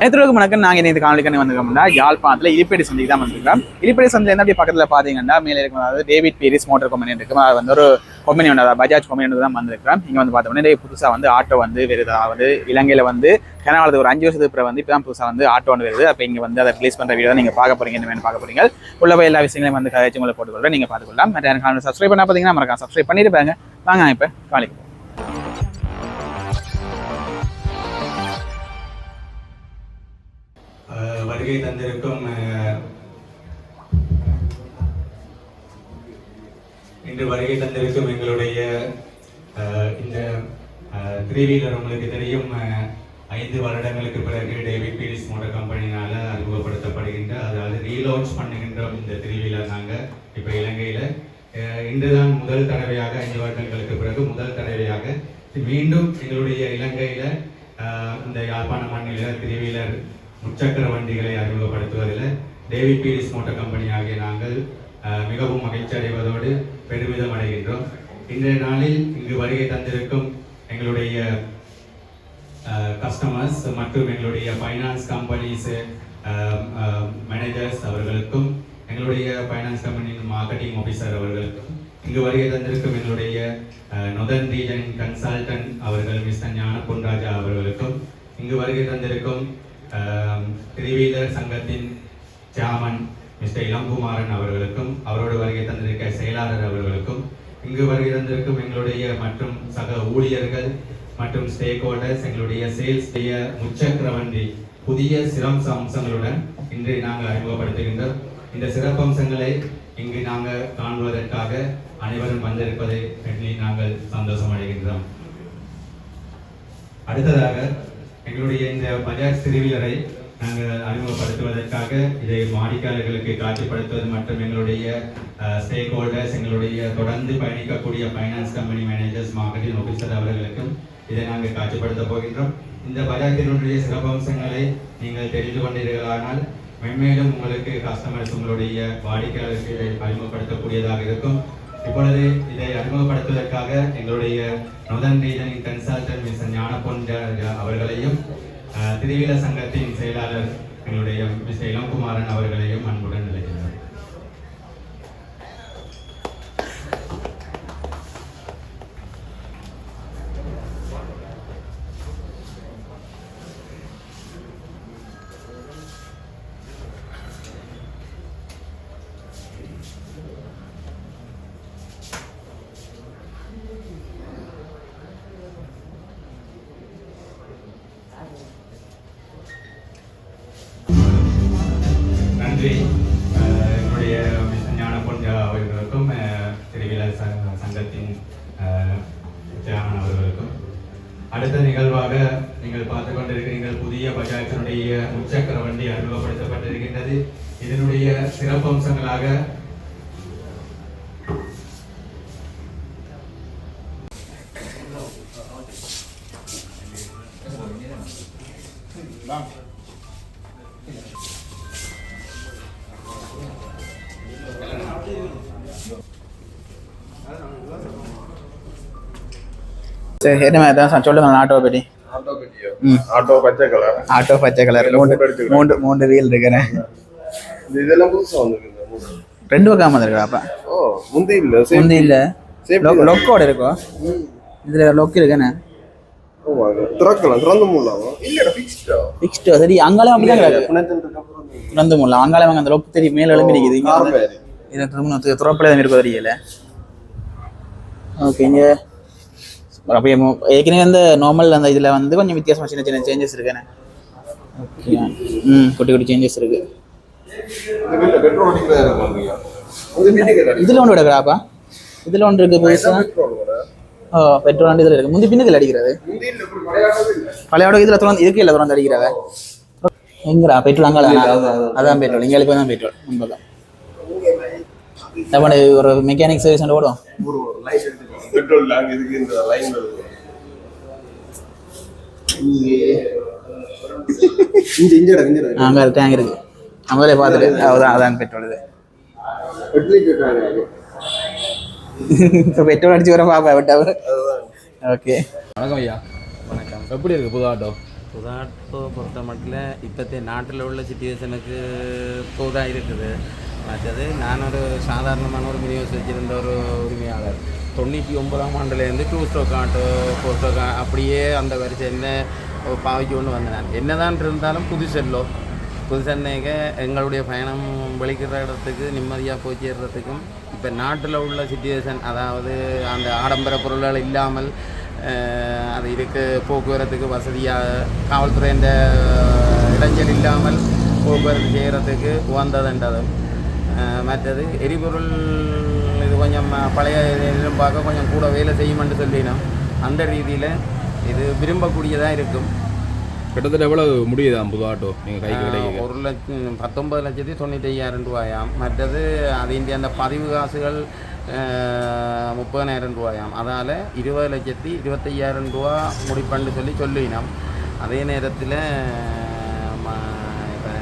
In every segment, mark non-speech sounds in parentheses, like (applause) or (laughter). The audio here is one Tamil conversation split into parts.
நேற்று வணக்கம். நாங்கள் இந்த காணொலிக்கான வந்திருக்கோம்னா யாழ்ப்பாணத்தில் இலிப்பேடி சந்தைக்கு தான் வந்திருக்கோம் இலிப்பேடி சந்தையில் இருந்து அப்படியே பக்கத்தில் பார்த்தீங்கன்னா மேலே இருக்கும் அதாவது டேவிட் பீரிஸ் மோட்டர் கம்பெனி இருக்கும். அது வந்து ஒரு கம்பெனி ஒன்று அதாவது பஜாஜ் கம்பெனி ஒன்று தான் வந்திருக்கிறோம். இங்கே வந்து பார்த்தோம்னா இதே புதுசாக வந்து ஆட்டோ வந்து வருது அதாவது இலங்கையில் வந்து கனவாளது ஒரு அஞ்சு வருஷத்துக்கு பிறகு வந்து இப்போ தான் புதுசாக வந்து ஆட்டோ ஒன்று வருது. அப்போ இங்கே வந்து அதை ரிலீஸ் பண்ணுற வீடியோ நீங்கள் பார்க்க போகிறீங்க என்ன பார்க்க போகிறீங்க உள்ள போய் எல்லா விஷயங்களையும் வந்து கதைச்சு உங்களை போட்டுக்கொள்ள நீங்கள் பார்த்துக்கொள்ளலாம் மற்ற எனக்கு சப்ஸ்கிரைப் பண்ணால் பார்த்தீங்கன்னா மறக்காம சப்ஸ்கிரைப் பண்ணியிருப்பாங்க வாங்க இப்போ காலைக்கு வருகை தந்திருக்கும் இன்று வருகை தந்திருக்கும் எங்களுடைய இந்த த்ரீ வீலர் உங்களுக்கு தெரியும் ஐந்து வருடங்களுக்கு பிறகு டேவிட் பீரிஸ் மோட்டர் கம்பெனினால அறிமுகப்படுத்தப்படுகின்ற அதாவது ரீலான்ச் பண்ணுகின்றோம் இந்த த்ரீ வீலர் நாங்கள் இப்போ இலங்கையில். இன்றுதான் முதல் தடவையாக ஐந்து வருடங்களுக்கு பிறகு முதல் தடவையாக மீண்டும் எங்களுடைய இலங்கையில் இந்த யாழ்ப்பாண மண்ணில் த்ரீ வீலர் முச்சக்கர வண்டிகளை அறிமுகப்படுத்துவதில் டேவி பீரிஸ் மோட்டார் கம்பெனி ஆகிய நாங்கள் மிகவும் மகிழ்ச்சி அடைவதோடு பெருமிதம் அடைகின்றோம் இன்றைய நாளில் இங்கு வருகை தந்திருக்கும் எங்களுடைய கஸ்டமர்ஸ் மற்றும் எங்களுடைய ஃபைனான்ஸ் கம்பெனிஸ் மேனேஜர்ஸ் அவர்களுக்கும் எங்களுடைய ஃபைனான்ஸ் கம்பெனியின் மார்க்கெட்டிங் ஆஃபீஸர் அவர்களுக்கும் இங்கு வருகை தந்திருக்கும் எங்களுடைய நொதன் ரீஜன் கன்சல்டன்ட் அவர்கள் மிஸ்டர் ஞான பொன்ராஜா அவர்களுக்கும் இங்கு வருகை தந்திருக்கும் திரிவீலர் சங்கத்தின் சேர்மன் மிஸ்டர் இளங்குமாரன் அவர்களுக்கும் அவரோடு வருகை தந்திருக்க செயலாளர் அவர்களுக்கும் இங்கு வருகை தந்திருக்கும் எங்களுடைய மற்றும் சக ஊழியர்கள் மற்றும் ஸ்டேக் ஹோல்டர்ஸ் எங்களுடைய சேல்ஸ் செய்ய முச்சக்கர வண்டி புதிய சிறம்ச அம்சங்களுடன் இன்று நாங்கள் அறிமுகப்படுத்துகின்றோம். இந்த சிறப்பம்சங்களை இங்கு நாங்கள் காண்பதற்காக அனைவரும் வந்திருப்பதை நாங்கள் சந்தோஷம் அடைகின்றோம் அடுத்ததாக எங்களுடைய இந்த பஜாஜ் சிறுவிலரை நாங்கள் அறிமுகப்படுத்துவதற்காக இதை வாடிக்கையாளர்களுக்கு காட்சிப்படுத்துவது மற்றும் எங்களுடைய ஸ்டேக் ஹோல்டர்ஸ் எங்களுடைய தொடர்ந்து பயணிக்கக்கூடிய finance company managers marketing officer அவர்களுக்கும் இதை நாங்கள் காட்சிப்படுத்த போகின்றோம். இந்த பஜாஜினுடைய சிறப்பம்சங்களை நீங்கள் தெரிந்து கொண்டீர்களானால் மென்மேலும் உங்களுக்கு கஸ்டமர்ஸ் உங்களுடைய வாடிக்கையாளருக்கு இதை அறிமுகப்படுத்தக்கூடியதாக இருக்கும். இப்பொழுது இதை அறிமுகப்படுத்துவதற்காக எங்களுடைய நுதன் ரீஜனிங் கன்சல்டன்ட் மிஸ் ஞானபொன் அவர்களையும் திருவிழா சங்கத்தின் செயலாளர் எங்களுடைய மிஸ் இளங்குமாரன் அவர்களையும் அன்புடன் சரி என்ன தான் சொல்லுங்க ஆட்டோ பற்றி ஆட்டோ பச்சை கலர் ஆட்டோ பச்சை கலர் இதுல மூன்று photo எடுத்துக்கிறேன். மூன்று மூன்று வீல் இருக்கிறேன் இது இதெல்லாம் புதுசா வந்திருக்கு இந்த மூணு. ரெண்டு பக்கம் வந்திருக்கா அப்ப ஓ முந்தி இல்ல safety. முந்தி இல்ல Safety லொ- தான். லொக்கோட இருக்கும் ம். இதுல லொக். திறக்கலாம் திறந்து இல்லடா ஃபிக்ஸ்டா ஃபிக்ஸ்டு சரி அங்காலம் அப்படிதான் கிடக்கு திறந்து முடியல அங்காலம் அங்க அந்த லொக் தெரியும். மேல எழும்பி நிக்குது. இங்க இது திரும்ப துறப்பில் தான் இருக்கும் தெரியல. ஓகே இங்க அப்படியே மு- ஏற்கனவே அந்த நார்மல் அந்த இதுல வந்து கொஞ்சம் வித்தியாசமா சின்ன சின்ன சேஞ்சஸ் இருக்குண்ணே ஓகே ம் குட்டி குட்டி சேஞ்சஸ் இருக்கு? இதுல ஒன்று கிடக்குறாப்பா இதுல ஒன்று இருக்கு புதுசா? பெட்ரோல் வண்டி இதுல இருக்கு. முந்தி பின்னுக்கு அடிக்கிறது. பழையோட இதுல திறந்து இதுக்கு இல்லை திறந்து அடிக்கிறவ எங்கடா பெட்ரோல் அங்கே அதான் பெட்ரோல். எங்களுக்கு தான் பெட்ரோல். உண்மைதான் நம்ம ஒரு மெக்கானிக் சர்வீஸ் ஓடும் light அடிச்சிருக்காங்க. பெட்ரோல் லாங் இதுக்கு இந்த லைன் வருது. இங்க இங்க இங்க இருக்கு, இங்க இருக்கு. அங்கே டேங்க் இருக்கு. முதலே பார்த்துட்டு அதான் அதான் பெட்ரோல் இது. (laughs) இப்போ பெட்ரோல் அடிச்சு வர பாப்பா விட்டவர் ஓகே. வணக்கம் ஐயா. வணக்கம். எப்படி இருக்கு புது ஆட்டோ? புதாட்டோ பொறுத்த மட்டும் இப்போத்தைய நாட்டில் உள்ள சுச்சுவேஷனுக்கு புதாக இருக்குது. மற்றது நான் ஒரு சாதாரணமான ஒரு மினியோஸ் வச்சுருந்த ஒரு உரிமையாளர். தொண்ணூற்றி ஒன்பதாம் ஆண்டுலேருந்து two stroke auto four stroke அப்படியே அந்த வரிசையில் பாவிச்சு கொண்டு வந்தேன். நான் என்னதான் இருந்தாலும் புது செல்லோ புது சென்னைக்கு எங்களுடைய பயணம் வெளிக்கிற இடத்துக்கு நிம்மதியாக போய் சேர்றதுக்கும் இப்போ நாட்டில் உள்ள சுச்சுவேஷன் அதாவது அந்த ஆடம்பர பொருள்கள் இல்லாமல் அது இதுக்கு போக்குவரத்துக்கு வசதியாக காவல்துறையின் இடைஞ்சல் இல்லாமல் போக்குவரத்து செய்கிறதுக்கு உகந்ததுன்றதும் மற்றது எரிபொருள் இது கொஞ்சம் பழைய இதிலும் பார்க்க கொஞ்சம் கூட வேலை செய்யுமென்று சொல்லினோம். அந்த ரீதியில் இது விரும்பக்கூடியதாக இருக்கும். கிட்டத்தட்ட எவ்வளவு முடியுதா புது ஆட்டோ? நீங்கள் கைக்கு ஆஹ் கிடைக்க ஒரு லட்சம் பத்தொன்பது லட்சத்தி தொண்ணூற்றி ஐயாயிரம் ரூபாயாம். மற்றது அதிൻ്റെ அந்த பதிவு காசுகள் ஆஹ் முப்பதாயிரம் ரூபாயாம். அதால் இருபது லட்சத்தி இருபத்தையாயிரம் ரூபா முடிப்பண்டு சொல்லி சொல்லினோம். அதே நேரத்தில்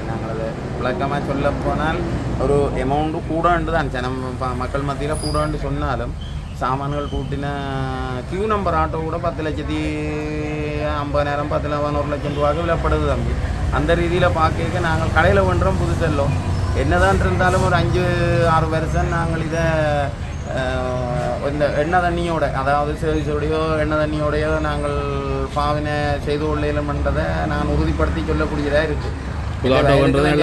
நாங்கள் அதை விளக்கமாக சொல்ல போனால் ஒரு எமௌண்ட்டு கூடண்டு தான் ஜனம் மக்கள் மத்தியில் கூடண்டு சொன்னாலும் சாமான்கள் கூட்டின கியூ நம்பர் ஆட்டோ கூட பத்து லட்சத்தி ஐம்பதாயிரம் பத்து பதினோரு லட்சம் ரூபாய்க்கு விலைப்படுது தம்பி. அந்த ரீதியில் பார்க்க நாங்கள் கடையில் பண்ணுறோம் புது செல்லம் என்னதான் இருந்தாலும் ஒரு அஞ்சு ஆறு வருஷம் நாங்கள் இதை இந்த எண்ணெய் தண்ணியோட அதாவது சர்வீஸோடையோ எண்ணெய் தண்ணியோடையோ நாங்கள் பாவினை செய்து கொள்ளலன்றதை நான் உறுதிப்படுத்தி சொல்லக்கூடியதாக இருக்குது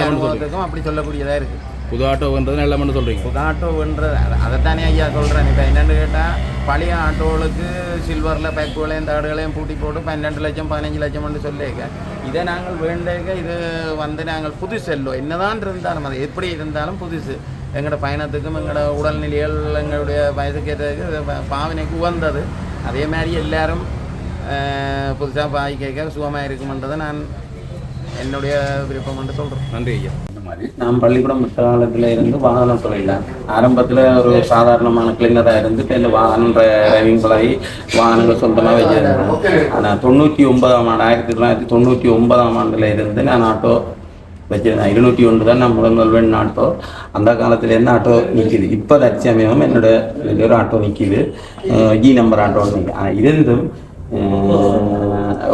அனுபவத்துக்கும் அப்படி சொல்லக்கூடியதாக இருக்குது புது ஆட்டோன்றது மட்டும் சொல்கிறீங்க புது ஆட்டோன்றது அதை- அதைத்தானே ஐயா சொல்கிறேன் இப்போ என்னென்னு கேட்டால் பழைய ஆட்டோவுக்கு சில்வரில் பேக்குகளையும் தாடுகளையும் பூட்டி போட்டு பன்னெண்டு லட்சம் பதினஞ்சு லட்சம்னு சொல்லியிருக்க. இதை நாங்கள் வேண்டேக்க இது வந்து நாங்கள் புதுசு செல்லும் என்னதான் இருந்தாலும் அது எப்படி இருந்தாலும் புதுசு. எங்களோட பயணத்துக்கும் எங்களோட உடல்நிலைகள் எங்களுடைய வயதுக்கேற்றதுக்கு பாவனைக்கு உகந்தது அதே மாதிரி எல்லாரும் புதுசாக பாய் கேட்க சுகமாக இருக்குமென்றதை நான் என்னுடைய விருப்பம் என்று சொல்கிறேன் நன்றி ஐயா. நான் பள்ளிக்கூடம் விட்ட காலத்தில் இருந்து வாகனம் தொழில ஆரம்பத்தில் ஒரு சாதாரணமான கிளீனராக இருந்து இப்போ இந்த வாகனம் டிரைவிங் பழகி வாகனங்கள் சொந்தமாக வச்சிருந்தேன். ஆனால் தொண்ணூற்றி ஒன்பதாம் ஆண்டு ஆயிரத்தி தொள்ளாயிரத்தி தொண்ணூற்றி ஒன்பதாம் ஆண்டில் இருந்து நான் ஆட்டோ வச்சிருந்தேன். இருநூற்றி ஒன்று தான் நான் முதல் முதல் வேணும் ஆட்டோ அந்த காலத்துலேருந்து ஆட்டோ நிற்கிது இப்போ தற்சமயம் என்னோட ஒரு ஆட்டோ நிற்கிது ஜி நம்பர் ஆட்டோ நிற்கிது ஆனால் இருந்தும்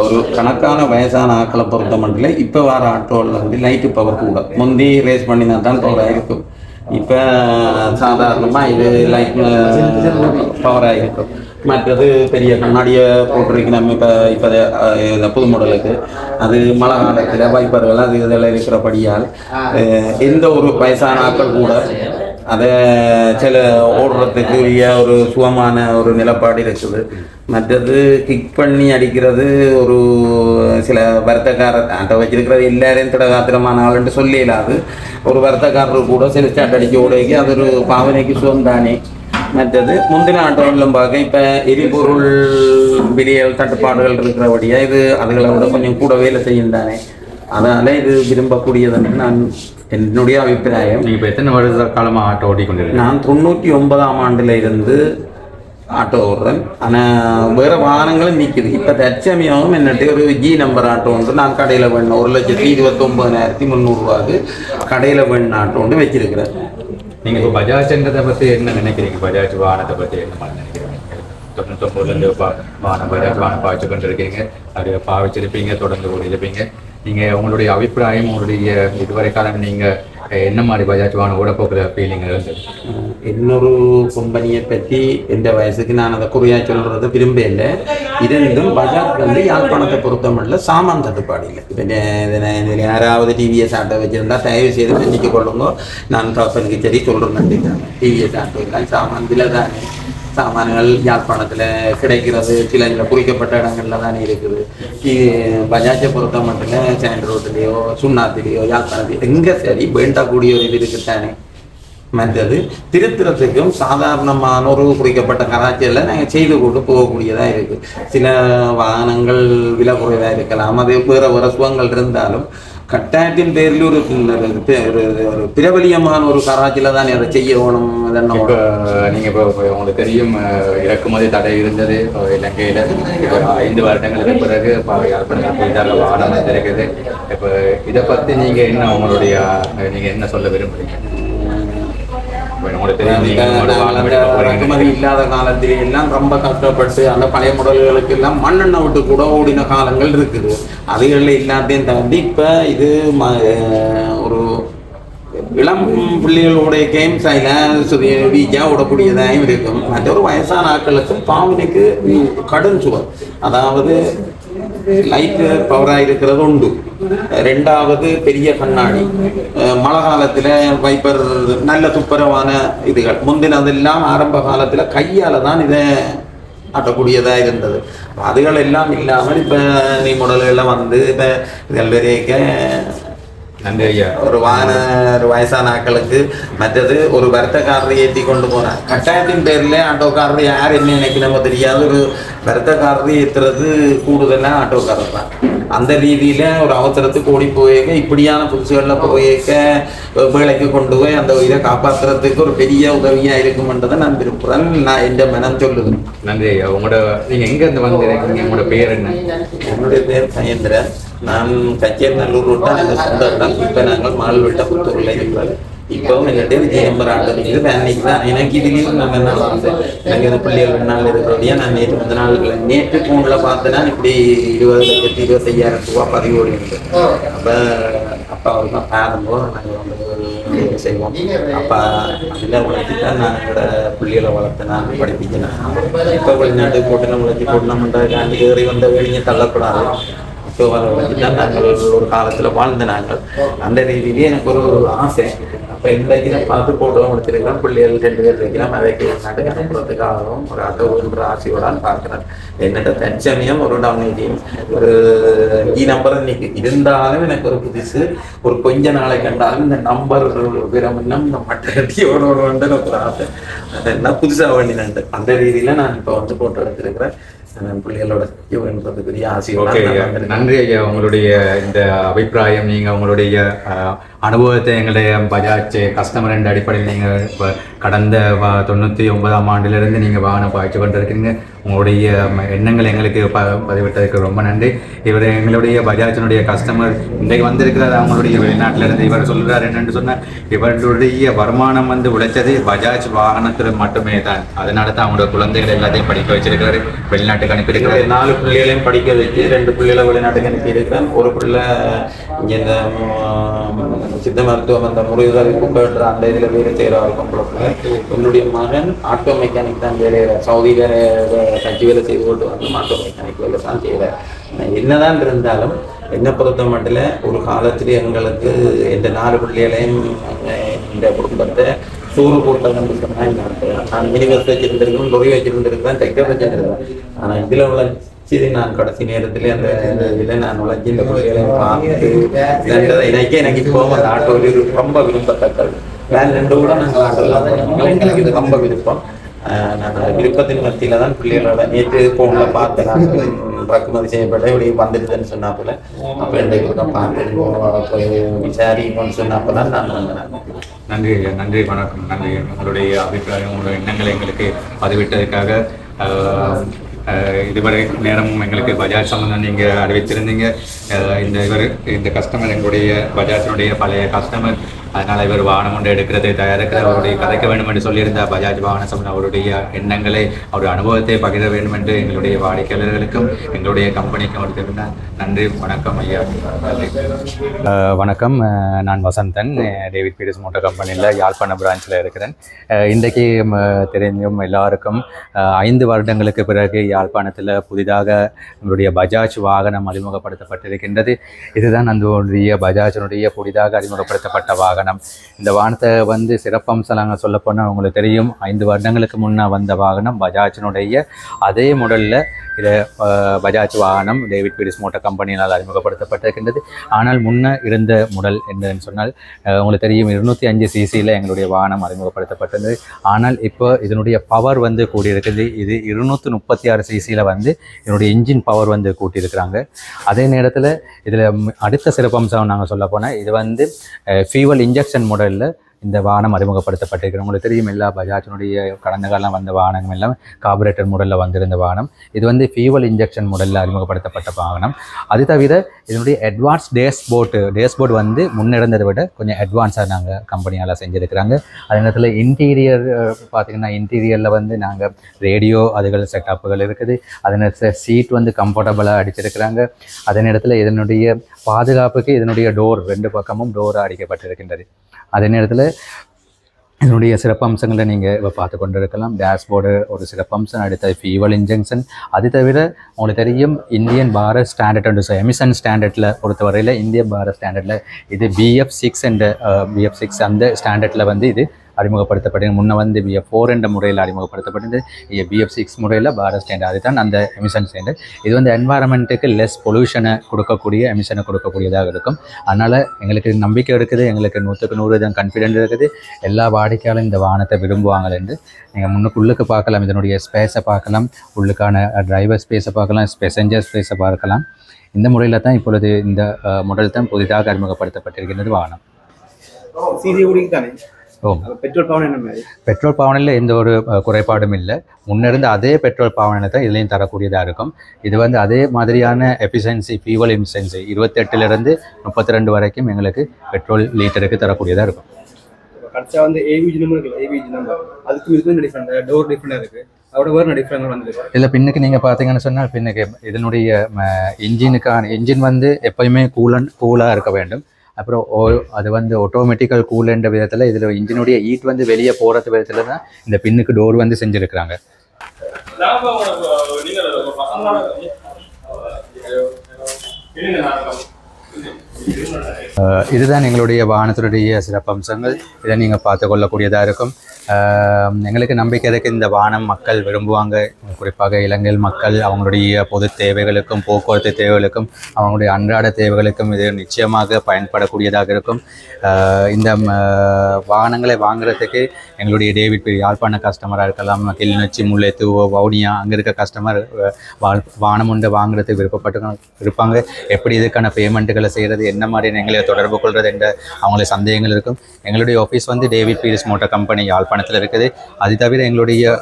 ஒரு கணக்கான வயசான ஆக்களை பொறுத்த மட்டும் இப்போ வர ஆட்டோவில் வந்து லைட்டு பவர் கூட. முந்தி ரேஸ் பண்ணினா தான் பவராக இருக்கும் இப்போ சாதாரணமாக இது லைட் பவராக இருக்கும் மற்றது பெரிய கண்ணாடியை போட்டிருக்கு நம்ம இப்போ இப்போ இந்த புது மாடலுக்கு அது மழை காலத்தில் வைப்பர்கள் அது இதில் இருக்கிறபடியால் எந்த ஒரு வயசான ஆட்கள் கூட அதை சில ஓடுறதுக்கு உரிய ஒரு சுகமான ஒரு நிலப்பாடு இருக்குது. மற்றது கிக் பண்ணி அடிக்கிறது ஒரு சில வருத்தக்காரர் ஆட்டோ வச்சிருக்கிறது எல்லாரையும் திடகாத்திரமான ஆளுன்ட்டு சொல்லிடலாது ஒரு வருத்தக்காரர் கூட சில ஸ்டார்ட் அடிக்க ஓடைக்கு அது ஒரு பாவனைக்கு சுகம் தானே. மற்றது முந்தின ஆட்டோவிலும் பார்க்க இப்போ எரிபொருள் விடியல் தட்டுப்பாடுகள் இருக்கிறபடியாக இது அதுகளை விட கொஞ்சம் கூட வேலை செய்யும் தானே. அதனால இது விரும்பக்கூடியதுன்னு நான் என்னுடைய அபிப்பிராயம். நீங்க இப்ப எத்தனை வருஷ காலமா ஆட்டோ ஓட்டி கொண்டிருக்கீங்க நான் தொண்ணூற்றி ஒன்பதாம் ஆண்டுல இருந்து ஆட்டோ ஓடுறேன். ஆனால் வேறு வாகனங்களும் நிற்கிது இப்போ தற்சமயம் என்னட்டு ஒரு ஜி நம்பர் ஆட்டோ வந்து நான் கடையில் வேணும் ஒரு லட்சத்தி இருபத்தொம்பதாயிரத்தி முந்நூறுரூவாக்கு கடையில் வேணும் ஆட்டோ வந்து வச்சிருக்கிறேன். நீங்க இப்போ பஜாஜ்ன்றதை பத்தி என்ன நினைக்கிறீங்க? பஜாஜ் வாகனத்தை பத்தி என்ன நினைக்கிறீங்க? தொண்ணூத்தொம்பதுல இருந்து பா- வாகனம் பஜாஜ் வாகனம் பாய்ச்சி கொண்டிருக்கீங்க அது பாவிச்சிருப்பீங்க தொடர்ந்து ஓடிருப்பீங்க நீங்க உங்களுடைய அபிப்பிராயம் உங்களுடைய இதுவரை காலம் நீங்க என்ன மாதிரி பஜாஜ் வாகனம் ஓட ஃபீலிங் இருந்தது இன்னொரு கம்பெனியை பற்றி எந்த வயசுக்கு நான் அதை குறியாக சொல்கிறது விரும்பல இருந்தும் பஜாஜ் வந்து யாழ்ப்பாணத்தை பொறுத்தமட்டில் சாமான் தட்டுப்பாடு இல்லை. இப்போ இதில் யாராவது டிவிஎஸ் ஆட்டோ வச்சுருந்தா தயவு செய்து செஞ்சுக்க கொள்ளுங்க. நான் தப்பனுக்கு சரி சொல்கிறேன் டிவிஎஸ் ஆட்டோ இல்லை சாமான் விலை தானே சாமான்கள் யாழ்ப்பாணத்தில் கிடைக்கிறது. சில இதில் குறிக்கப்பட்ட இடங்கள்ல தானே இருக்குது. பஜாஜை பொறுத்த மட்டும் சேண்ட் ரோட்லேயோ சுண்ணாத்திலேயோ யாழ்ப்பாணத்திலேயோ எங்கே சரி வேண்டக்கூடிய ஒரு இது இருக்குத்தானே மற்றது திருத்திரத்துக்கும் சாதாரணமான ஒரு குறிக்கப்பட்ட கராச்சியில் நாங்கள் செய்து கொண்டு போகக்கூடியதாக இருக்குது சில வாகனங்கள் விலை குறைவாக இருக்கலாம். அது வேறு வேறு சுகங்கள் இருந்தாலும் கட்டாயத்தின் பேரில் ஒரு ஒரு ஒரு பிரபலியமான ஒரு கராச்சியில் தான் அதை செய்ய வேணும்? இப்போ நீங்க இப்போ உங்களுக்கு தெரியும் இறக்குமதி தடை இருந்தது. இலங்கையில ஐந்து வருடங்களுக்கு பிறகு வந்திருக்குது. இப்போ இதை பத்தி நீங்க என்ன உங்களுடைய நீங்க என்ன சொல்ல விரும்புறீங்க இப்போ உங்களுக்கு தெரியும் நீங்க உங்களோட வாகனம் எடுக்க போறீங்க. இறக்குமதி இல்லாத காலத்திலே எல்லாம் ரொம்ப கஷ்டப்பட்டு அந்த பழைய மாடல்களுக்கு எல்லாம் மண்ணெண்ணெய் விட்டு கூட ஓடின காலங்கள் இருக்குது. அதுகளில் எல்லாத்தையும் தாண்டி இப்போ இது ஒரு இளம் பிள்ளைகளுடைய கேம்ஸ் அதில் வீஜா விடக்கூடியதாகவும் இருக்கும். மற்றொரு வயசான ஆட்களுக்கும் பாவனைக்கு கடும் சுவர். அதாவது லைட்டு பவராக இருக்கிறது உண்டு ரெண்டாவது பெரிய கண்ணாடி. மழை காலத்தில் வைப்பர் நல்ல துப்புரவான இதுகள். முந்தினதெல்லாம் ஆரம்ப காலத்தில் கையால் தான் இதை ஆட்டக்கூடியதாக இருந்தது. அதுகள் எல்லாம் இல்லாமல் இப்போ நீ முடல்கள்லாம் வந்து இப்போ இதெல்லாம் நன்றி ஐயா. ஒரு வாகன ஒரு வயசான ஆட்களுக்கு மற்றது ஒரு வருத்தக்காரரை ஏற்றி கொண்டு போனேன் கட்டாயத்தின் பேரில் ஆட்டோக்காரர் யார் என்ன நினைக்கணுமோ தெரியாது. ஒரு வருத்தக்காரரை ஏற்றுறது கூடுதலாக ஆட்டோக்காரர் தான். அந்த ரீதியில் ஒரு அவசரத்துக்கு ஓடி போயிருக்க இப்படியான புதுசுகளில் போயிருக்க வேலைக்கு கொண்டு போய் அந்த இதை காப்பாற்றுறதுக்கு ஒரு பெரிய உதவியாக இருக்குமென்றதை நான் விரும்புகிறேன் நான் எந்த மனம் சொல்லுது நன்றி ஐயா உங்களோட நீங்க எங்க இருந்து வந்திருக்கீங்க உங்களோட பேர் என்ன என்னுடைய பேர் சயேந்திரன் நான் கச்சேரிநல்லூர் விட்டா எங்கள் சொந்த இடம் இப்போ நாங்கள் மால் விட்ட புத்தூரில் இருக்கிறோம் இப்போவும் என்கிட்ட விஜயம்பர் ஆட்டோ இருக்குது அன்னைக்கு தான் எனக்கு இதுலேயும் நம்ம என்ன ஆசை எனக்கு இந்த பிள்ளைகள் ரெண்டு நாள் இருக்கிறபடியா நான் நேற்று முந்த நாள் நேற்று ஃபோனில் பார்த்தேன்னா இப்படி இருபது லட்சத்தி இருபத்தையாயிரம் ரூபா பதிவு ஓடி அப்போ அப்பா அவர் தான் பாரும்போது நாங்கள் வந்து செய்வோம் அப்போ அதில் உழைச்சி தான் நான் என்னோட பிள்ளைகளை வளர்த்தேன் நான் படிப்பிக்கிறேன் இப்போ வெளிநாட்டு போட்டு நம்ம உழைச்சி போட்டு நம்ம ஏறி வந்த வேலையை தள்ளக்கூடாது இப்போ வர தான் நாங்கள் ஒரு காலத்தில் வாழ்ந்த நாங்கள் அந்த ரீதியிலே எனக்கு ஒரு ஒரு ஆசை. அப்போ இந்த இதை பார்த்து போட்டோம் முடிச்சிருக்கிறோம் பிள்ளைகள் ரெண்டு பேர் வைக்கலாம் அதை நாட்டுக்கு அனுப்புறதுக்காகவும் ஒரு அட்டோன்ற ஆசையோட பார்க்குறேன். என்னட்ட தற்சமயம் ஒரு டவுன் ஒரு இ நம்பர் e இன்னைக்கு. இருந்தாலும் எனக்கு ஒரு புதுசு ஒரு கொஞ்ச நாளை கண்டாலும் இந்த நம்பர் விரமெல்லாம் இந்த மட்டை கட்டியோட ஒரு ஒரு ஆசை. அது என்ன புதுசாக வேண்டினு அந்த ரீதியில் நான் இப்போ வந்து போட்டு எடுத்திருக்கிறேன். பிள்ளைகளோட செய்யணுன்றது பெரிய ஓகே. நன்றி ஐயா உங்களுடைய இந்த அபிப்பிராயம் நீங்க உங்களுடைய அனுபவத்தை எங்களுடைய பஜாஜ் கஸ்டமர் என்ற அடிப்படையில் நீங்க இப்ப கடந்த வ- ஒன்பதாம் ஆண்டிலிருந்து நீங்கள் வாகனம் பாய்ச்சி கொண்டிருக்கீங்க உங்களுடைய எண்ணங்கள் எங்களுக்கு ப பதிவிட்டதுக்கு ரொம்ப நன்றி. இவர் எங்களுடைய பஜாஜினுடைய கஸ்டமர் இன்றைக்கு வந்திருக்கிறார் அவங்களுடைய வெளிநாட்டிலிருந்து இவர் சொல்கிறார் என்னென்னு சொன்னால் இவர்களுடைய வருமானம் வந்து உழைச்சது பஜாஜ் வாகனத்தில் மட்டுமே தான். அதனால தான் அவங்களோட குழந்தைகள் எல்லாத்தையும் படிக்க வச்சிருக்கிறாரு வெளிநாட்டுக்கு அனுப்பியிருக்கிறாரு. நாலு பிள்ளைகளையும் படிக்க வச்சு ரெண்டு பிள்ளைகளை வெளிநாட்டுக்கு அனுப்பியிருக்கிறேன் ஒரு பிள்ளை இங்கே இந்த சித்த மருத்துவம் அந்த முறையுதல் குப்பைன்ற அந்த இதில் வேலை செய்கிற ஒரு பிள்ளை என்னுடைய மகன் ஆட்டோ மெக்கானிக் தான் வேலை சவுதியில் கட்சி வேலை செய்து கொண்டு வந்து ஆட்டோ மெக்கானிக் வேலை தான் செய்கிறார் என்னதான் இருந்தாலும் என்னை பொறுத்த மட்டும் ஒரு காலத்தில் எங்களுக்கு இந்த நாலு பிள்ளைகளையும் இந்த குடும்பத்தை சூறு போட்டதுன்னு சொன்னால் நான் மினி பஸ் வச்சிருந்திருக்கேன் லொரி வச்சிருந்திருக்கேன் ட்ரெக்டர் வச்சிருந்திருக்கேன் ஆனால் இதில் உழைச்சி நான் கடைசி நேரத்தில் அந்த இதில் நான் உழைச்சி இந்த பிள்ளைகளை பார்த்து (laughs) எனக்கு எனக்கு இப்போ அந்த ஆட்டோவில் ரொம்ப விரும்பத்தக்கது. வேற ரெண்டு கூட நாங்கள் ஆடலாம் எங்களுக்கு இது ரொம்ப விருப்பம். ஆஹ் நான் விருப்பத்தின் மத்தியில் தான் பிள்ளைகளோட நேற்று போன்ல பார்த்தேன் நான் இறக்குமதி செய்யப்பட்ட இப்படி வந்துடுதுன்னு சொன்னாப்புல அப்போ இன்றைக்கு தான் பார்த்து போய் விசாரிப்போம்னு சொன்னாப்போ தான் நான் வந்தேன் நன்றி நன்றி வணக்கம். நன்றி. உங்களுடைய அபிப்பிராயம் உங்களுடைய எண்ணங்களை எங்களுக்கு பதிவிட்டதுக்காக ஆஹ், ஆஹ், இதுவரை நேரமும் எங்களுக்கு பஜாஜ் சம்பந்தம் நீங்கள் அறிவிச்சிருந்தீங்க இந்த இவர் இந்த கஸ்டமர் எங்களுடைய பஜாஜினுடைய பழைய கஸ்டமர் அதனால் இவர் வாகனம் ஒன்று எடுக்கிறது தயாரிக்கிற அவருடைய கதைக்க வேண்டும் என்று சொல்லியிருந்த பஜாஜ் வாகன சம்பந்தம் அவருடைய எண்ணங்களை அவருடைய அனுபவத்தை பகிர வேண்டும் என்று எங்களுடைய வாடிக்கையாளர்களுக்கும் எங்களுடைய கம்பெனிக்கும் அவர் தெரிவித்தார். நன்றி வணக்கம் ஐயா. நன்றி. வணக்கம். நான் வசந்தன். டேவிட் பீட்டர்ஸ் மோட்டர் கம்பெனியில் யாழ்ப்பாணம் பிரான்ச்சில் இருக்கிறேன். இன்றைக்கு தெரிஞ்சும் எல்லாருக்கும் ஐந்து வருடங்களுக்கு பிறகு யாழ்ப்பாணத்தில் புதிதாக நம்மளுடைய பஜாஜ் வாகனம் இருக்கின்றது. இதுதான் அந்த பஜாஜினுடைய புதிதாக அறிமுகப்படுத்தப்பட்ட வாகனம். இந்த வாகனத்தை வந்து சிறப்பம்சம் நாங்கள் சொல்லப்போனால் உங்களுக்கு தெரியும். ஐந்து வருடங்களுக்கு முன்னே வந்த வாகனம் பஜாஜினுடைய அதே மாடலில் இது பஜாஜ் வாகனம் டேவிட் பீரிஸ் மோட்டார் கம்பெனியினால் அறிமுகப்படுத்தப்பட்டிருக்கின்றது. ஆனால் முன்ன இருந்த முடல் என்னன்னு சொன்னால் உங்களுக்கு தெரியும் இருநூத்தி அஞ்சு சிசியில் எங்களுடைய வாகனம் அறிமுகப்படுத்தப்பட்டது ஆனால் இப்போ இதனுடைய பவர் வந்து கூடியிருக்குது இது இருநூற்றி முப்பத்தி ஆறு சிசியில் வந்து இதனுடைய இன்ஜின் பவர் வந்து கூட்டியிருக்கிறாங்க. அதே நேரத்தில் இதில் அடுத்த சிறப்பம்சம் நாங்கள் சொல்ல போனால் இது வந்து ஃபியூவல் இன்ஜெக்ஷன் மாடலில் இந்த வாகனம் அறிமுகப்படுத்தப்பட்டிருக்கிறது. உங்களுக்கு தெரியும் எல்லா பஜாஜினுடைய கடந்த காலம் வந்த வாகனங்கள் எல்லாம் கார்பரேட்டர் மாடலில் வந்திருந்த வாகனம் இது வந்து ஃபியூவல் இன்ஜெக்ஷன் மாடலில் அறிமுகப்படுத்தப்பட்ட வாகனம். அது தவிர இதனுடைய அட்வான்ஸ் டேஷ்போர்டு டேஸ்போர்ட் வந்து முன்னிருந்ததை விட கொஞ்சம் அட்வான்ஸாக நாங்கள் கம்பெனியால் செஞ்சுருக்கிறாங்க. அதே நேரத்தில் இன்டீரியர் பார்த்திங்கன்னா இன்டீரியரில் வந்து நாங்கள் ரேடியோ அதுகள் செட்டப்புகள் இருக்குது. அதே நேரத்தில் சீட் வந்து கம்ஃபர்டபுளாக அடிச்சிருக்கிறாங்க. அதே நேரத்தில் இதனுடைய பாதுகாப்புக்கு இதனுடைய டோர் ரெண்டு பக்கமும் டோர் அடிக்கப்பட்டிருக்கின்றது. அதே நேரத்தில் இதனுடைய சிறப்பம்சங்களை நீங்கள் இப்போ பார்த்து கொண்டு இருக்கலாம் டேஷ்போர்டு ஒரு சிறப்பம்சம் அடுத்த ஃபீவல் இன்ஜெக்ஷன் அது தவிர உங்களுக்கு தெரியும் இந்தியன் பாரத் ஸ்டாண்டர்ட் எமிசன் ஸ்டாண்டர்டில் பொறுத்தவரையில் இந்திய பாரத் ஸ்டாண்டர்டில் இது பிஎஃப் சிக்ஸ் என்ற பிஎஃப் சிக்ஸ் அந்த ஸ்டாண்டர்டில் வந்து இது அறிமுகப்படுத்தப்பட்டது முன்ன வந்து பிஎஃப் ஃபோர் என்ற முறையில் அறிமுகப்படுத்தப்பட்டது. பிஎஃப் சிக்ஸ் முறையில் பாரத் ஸ்டாண்டர்ட் அதுதான் அந்த எமிஷன் ஸ்டாண்டர்ட் இது வந்து என்வாரன்மெண்ட்டுக்கு லெஸ் பொல்யூஷனை கொடுக்கக்கூடிய எமிஷனை கொடுக்கக்கூடியதாக இருக்கும். அதனால் எங்களுக்கு நம்பிக்கை இருக்குது. எங்களுக்கு நூற்றுக்கு நூறு தான் கான்ஃபிடென்ட் இருக்குது. எல்லா வாடிக்கையாளரும் இந்த வாகனத்தை விரும்புவாங்க என்று. நீங்கள் முன்னுக்கு உள்ளுக்கு பார்க்கலாம். இதனுடைய ஸ்பேஸை பார்க்கலாம். உள்ளுக்கான டிரைவர் ஸ்பேஸை பார்க்கலாம். பெசஞ்சர் ஸ்பேஸை பார்க்கலாம். இந்த முறையில் தான் இப்பொழுது இந்த மாடல் தான் புதிதாக அறிமுகப்படுத்தப்பட்டிருக்கின்றது வாகனம். பெட்ரோல் பவன் பெட்ரோல் பாவனையில் எந்த ஒரு குறைபாடும் இல்லை. முன்னிருந்த அதே பெட்ரோல் பாவனை தான் இதுலேயும் தரக்கூடியதாக இருக்கும். இது வந்து அதே மாதிரியான எஃபிஷியன்சி ஃபியூவல் எஃபிஷியன்சி இருபத்தெட்டுலேருந்து முப்பத்தி ரெண்டு வரைக்கும் எங்களுக்கு பெட்ரோல் லிட்டருக்கு தரக்கூடியதாக இருக்கும். கடைசியாக வந்து ஏவிஜி நம்பர் இருக்குல்ல ஏவிஜி நம்பர் அதுக்கு இதுக்கும் டிஃப்ரெண்ட் டோர் டிஃப்ரெண்டாக இருக்குது இதில் பின்னுக்கு நீங்கள் பார்த்தீங்கன்னு சொன்னால் பின்னுக்கு இதனுடைய இன்ஜினுக்கான இன்ஜின் வந்து எப்பயுமே கூலன் கூலாக இருக்க வேண்டும். அப்புறம் ஓ அது வந்து ஆட்டோமேட்டிக்கல் கூலன்ற விதத்தில் இதில் இன்ஜினுடைய ஈட் வந்து வெளியே போகிறது விதத்தில் தான் இந்த பின்னுக்கு டோர் வந்து செஞ்சுருக்கிறாங்க. அஹ் இதுதான் எங்களுடைய வாகனத்தினுடைய சிறப்பம்சங்கள். இதை நீங்கள் பார்த்து கொள்ளக்கூடியதாக இருக்கும். எங்களுக்கு நம்பிக்கை இருக்குது இந்த வானம் மக்கள் விரும்புவாங்க. குறிப்பாக இலங்கை மக்கள் அவங்களுடைய பொது தேவைகளுக்கும் போக்குவரத்து தேவைகளுக்கும் அவங்களுடைய அன்றாட தேவைகளுக்கும் இது நிச்சயமாக பயன்படக்கூடியதாக இருக்கும். இந்த வாகனங்களை வாங்குறதுக்கு எங்களுடைய டேவிட் யாழ்ப்பாண கஸ்டமராக இருக்கலாம் கிளிநொச்சி முல்லைத்து வவுனியா அங்கே இருக்க கஸ்டமர் வாழ் வாகனம் ஒன்று வாங்குறதுக்கு விருப்பப்பட்டு இருப்பாங்க. எப்படி இதுக்கான பேமெண்ட்டுகளை செய்கிறது என்ன மாதிரி எங்களை தொடர்பு கொள்வது என்ற அவங்களுக்கு சந்தேகங்கள் இருக்கும். எங்களுடைய ஆஃபீஸ் வந்து டேவிட் பீரிஸ் மோட்டார் கம்பெனி யாழ்ப்பாணத்தில் இருக்குது. அது தவிர எங்களுடைய